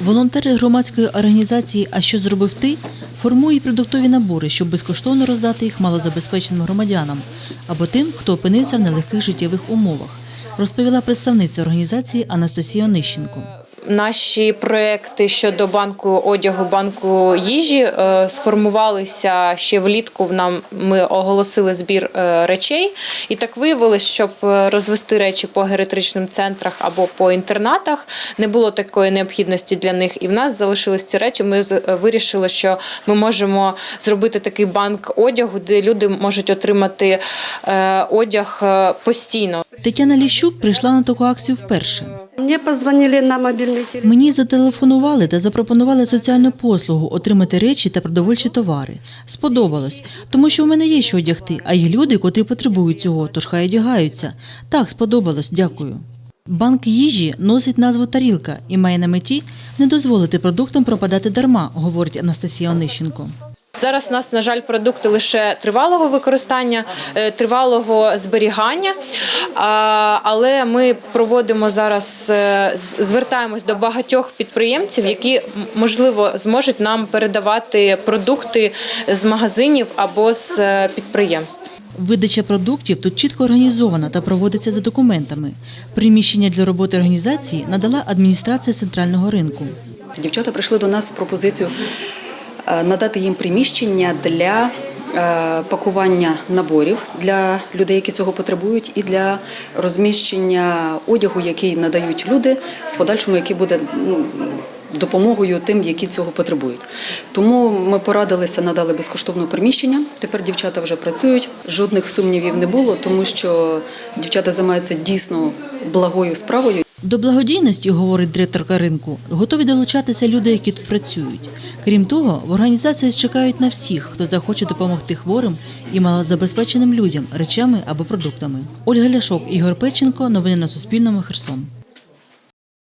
Волонтери громадської організації А що зробив ти формують продуктові набори, щоб безкоштовно роздати їх малозабезпеченим громадянам або тим, хто опинився в нелегких життєвих умовах, розповіла представниця організації Анастасія Онищенко. Наші проекти щодо банку одягу, банку їжі е, сформувалися ще влітку. В нам ми оголосили збір е, речей, і так виявилось, щоб е, розвести речі по геріатричним центрах або по інтернатах. Не було такої необхідності для них, і в нас залишились ці речі. Ми вирішили, що ми можемо зробити такий банк одягу, де люди можуть отримати одяг постійно. Тетяна Ліщук прийшла на таку акцію вперше. Мне позвонили на мобильный телефон. Мені зателефонували та запропонували соціальну послугу отримати речі та продовольчі товари. Сподобалось, тому що в мене є що одягти, а є люди, котрі потребують цього, тож хай одягаються. Так, сподобалось, дякую. Банк їжі носить назву тарілка і має на меті не дозволити продуктам пропадати дарма, говорить Анастасія Онищенко. Зараз у нас, на жаль, продукти лише тривалого використання, е, тривалого зберігання. Але ми проводимо зараз, е, звертаємось до багатьох підприємців, які можливо зможуть нам передавати продукти з магазинів або з е, підприємств. Видача продуктів тут чітко організована та проводиться за документами. Приміщення для роботи організації надала адміністрація центрального ринку. Дівчата прийшли до нас з пропозицією надати їм приміщення для е, пакування наборів для людей, які цього потребують, і для розміщення одягу, який надають люди, в подальшому, який буде ну, допомогою тим, які цього потребують. Тому ми порадилися, надали безкоштовне приміщення. Тепер дівчата вже працюють. Жодних сумнівів не було, тому що дівчата займаються дійсно благою справою. До благодійності, говорить директорка ринку, готові долучатися люди, які тут працюють. Крім того, в організації чекають на всіх, хто захоче допомогти хворим і малозабезпеченим людям речами або продуктами. Ольга Ляшок, Ігор Печенко. Новини на Суспільному. Херсон.